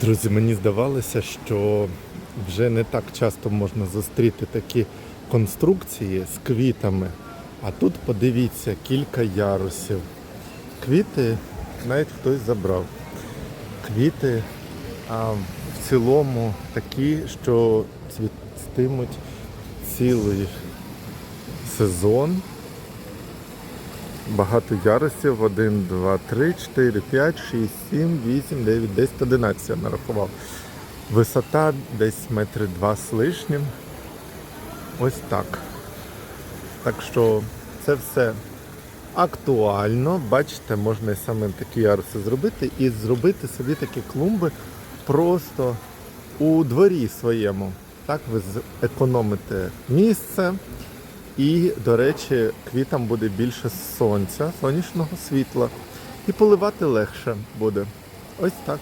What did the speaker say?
Друзі, мені здавалося, що вже не так часто можна зустріти такі конструкції з квітами. А тут подивіться кілька ярусів. Квіти навіть хтось забрав. Квіти а, в цілому такі, що цвітимуть цілий сезон. Багато ярусів. 1, 2, 3, 4, 5, 6, 7, 8, 9, 10, 11 я нарахував. Висота десь метри два з лишнім. Ось так. Так що це все актуально. Бачите, можна і саме такі яруси зробити і зробити собі такі клумби просто у дворі своєму. Так ви зекономите місце. І, до речі, квітам буде більше сонця, сонячного світла. І поливати легше буде. Ось так.